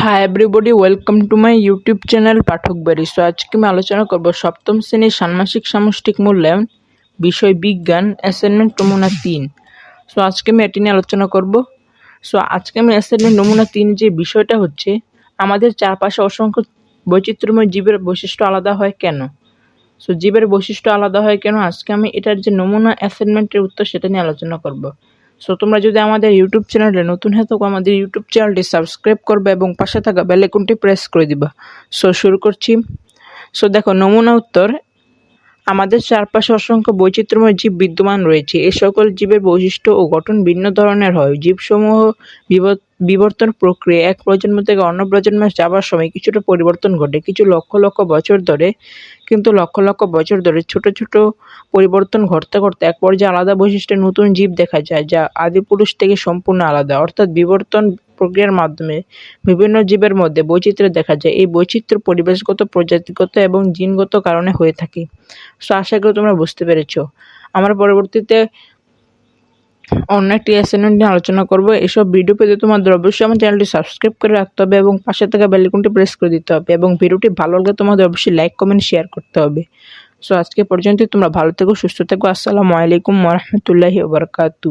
Hi everybody welcome to my YouTube channel Pathak বাড়ি so আজকে আমি আলোচনা করব সপ্তম শ্রেণির ষান্মাসিক সামষ্টিক মূল্যায়ন, বিষয় বিজ্ঞান অ্যাসাইনমেন্ট নমুনা তিন। সো আজকে আমি এটি নিয়ে আলোচনা করব। সো আজকে আমি অ্যাসাইনমেন্ট নমুনা তিন যে বিষয়টা হচ্ছে, আমাদের চারপাশে অসংখ্য বৈচিত্র্যময় জীবের বৈশিষ্ট্য আলাদা হয় কেন? সো জীবের বৈশিষ্ট্য আলাদা হয় কেন? আজকে আমি এটার যে নমুনা অ্যাসাইনমেন্টের উত্তর সেটা নিয়ে আলোচনা করব। সো তোমরা যদি আমাদের ইউটিউব চ্যানেলে নতুন হয়ে থাকো, আমাদের ইউটিউব চ্যানেলটি সাবস্ক্রাইব করবে এবং পাশে থাকা বেলেকনটি প্রেস করে দিবা। সো শুরু করছি। সো দেখো, নমুনা উত্তর আমাদের চারপাশে অসংখ্য বৈচিত্র্যময় জীব বিদ্যমান রয়েছে। এ সকল জীবের বৈশিষ্ট্য ও গঠন ভিন্ন ধরনের হয়। জীবসমূহ বিবর্তন প্রক্রিয়া এক প্রজন্ম থেকে অন্য প্রজন্মে যাবার সময় কিছুটা পরিবর্তন ঘটে। কিছু লক্ষ লক্ষ বছর ধরে কিন্তু লক্ষ লক্ষ বছর ধরে ছোট ছোট পরিবর্তন ঘটতে ঘটতে এক পর্যায়ে আলাদা বৈশিষ্ট্যের নতুন জীব দেখা যায়, যা আদিপুরুষ থেকে সম্পূর্ণ আলাদা। অর্থাৎ বিবর্তন প্রক্রিয়ার মাধ্যমে বিভিন্ন জীবের মধ্যে বৈচিত্র্য দেখা যায়। এই বৈচিত্র্য পরিবেশগত, প্রজাতিগত এবং জিনগত কারণে হয়ে থাকে। সো আশা করি তোমরা বুঝতে পেরেছ। আমরা পরবর্তীতে অন্য একটি অ্যাসাইনমেন্ট নিয়ে আলোচনা করব। এসব ভিডিও পেতে তোমাদের অবশ্যই আমার চ্যানেলটি সাবস্ক্রাইব করে রাখতে হবে এবং পাশে থাকা বেলিকনটি প্রেস করে দিতে হবে এবং ভিডিওটি ভালো লাগলে তোমাদের অবশ্যই লাইক কমেন্ট শেয়ার করতে হবে। সো আজকে পর্যন্ত তোমরা ভালো থেকো, সুস্থ থেকো। আসসালামু আলাইকুম ওরহমতুল্লাহি ওবরকাতু